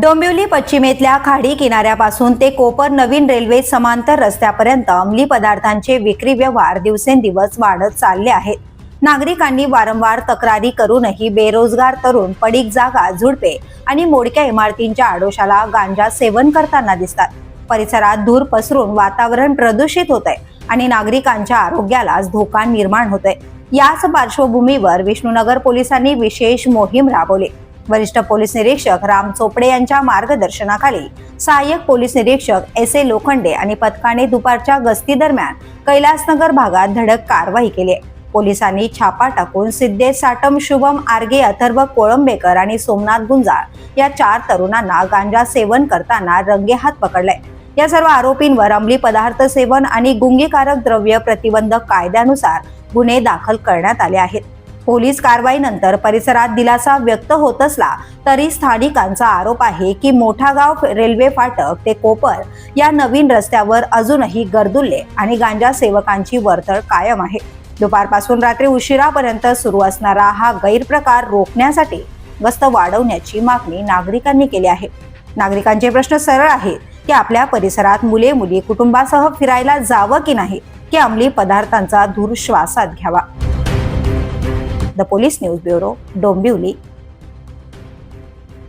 डोंबिवली पश्चिमेतल्या खाडी किनाऱ्यापासून ते कोपर नवीन रेल्वे समांतर रस्त्यापर्यंत अंमली पदार्थांचे विक्री व्यवहार दिवसेंदिवस वाढत चालले आहेत. नागरिकांनी वारंवार तक्रारी करूनही बेरोजगार तरुण पडीक जागा झुडपे आणि मोडक्या इमारतींच्या आडोशाला गांजा सेवन करताना दिसतात. परिसरात धूर पसरून वातावरण प्रदूषित होत आहे आणि नागरिकांच्या आरोग्यालाच धोका निर्माण होतोय. याच पार्श्वभूमीवर विष्णुनगर पोलिसांनी विशेष मोहीम राबवली. वरिष्ठ पोलीस निरीक्षक राम चोपडे यांच्या मार्गदर्शनाखाली सहाय्यक पोलीस निरीक्षक एस ए लोखंडे आणि पथकाने दुपारच्या गस्ती दरम्यान कैलासनगर भागात धडक कारवाई केली पोलिसांनी छापा टाकून सिद्धेश साटम शुभम आर्गे अथर्व कोळंबेकर आणि सोमनाथ गुंजाळ या चार तरुणांना गांजा सेवन करताना रंगेहात पकडले. या सर्व आरोपींवर अंमली पदार्थ सेवन आणि गुंगीकारक द्रव्य प्रतिबंधक कायद्यानुसार गुन्हे दाखल करण्यात आले आहेत. पोलीस कारवाईनंतर परिसरात दिलासा व्यक्त होत असला तरी स्थानिकांचा आरोप आहे की मोठा गाव रेल्वे फाटक ते कोपर या नवीन रस्त्यावर अजूनही गर्दुल्ले आणि गांजा सेवकांची वर्तळ कायम आहे. दुपारपासून रात्री उशिरापर्यंत सुरू असणारा हा गैरप्रकार रोखण्यासाठी गस्त वाढवण्याची मागणी नागरिकांनी केली आहे. नागरिकांचे प्रश्न सरळ आहेत की आपल्या परिसरात मुले मुली कुटुंबासह फिरायला जावं की नाही की अंमली पदार्थांचा धूर श्वासात घ्यावा? The police news bureau Dombivli